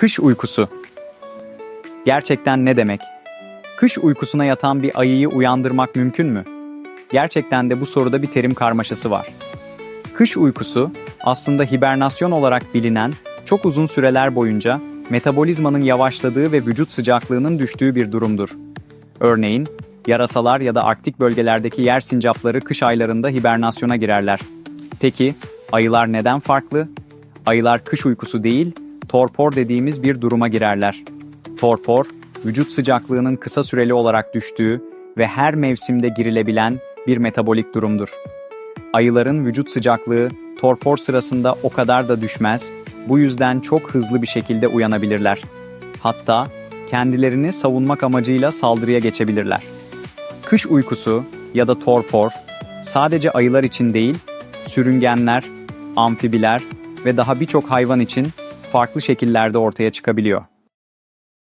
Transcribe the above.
Kış uykusu. Gerçekten ne demek? Kış uykusuna yatan bir ayıyı uyandırmak mümkün mü? Gerçekten de bu soruda bir terim karmaşası var. Kış uykusu aslında hibernasyon olarak bilinen çok uzun süreler boyunca metabolizmanın yavaşladığı ve vücut sıcaklığının düştüğü bir durumdur. Örneğin yarasalar ya da arktik bölgelerdeki yer sincapları kış aylarında hibernasyona girerler. Peki ayılar neden farklı? Ayılar kış uykusu değil, torpor dediğimiz bir duruma girerler. Torpor, vücut sıcaklığının kısa süreli olarak düştüğü ve her mevsimde girilebilen bir metabolik durumdur. Ayıların vücut sıcaklığı torpor sırasında o kadar da düşmez, bu yüzden çok hızlı bir şekilde uyanabilirler. Hatta kendilerini savunmak amacıyla saldırıya geçebilirler. Kış uykusu ya da torpor sadece ayılar için değil, sürüngenler, amfibiler ve daha birçok hayvan için farklı şekillerde ortaya çıkabiliyor.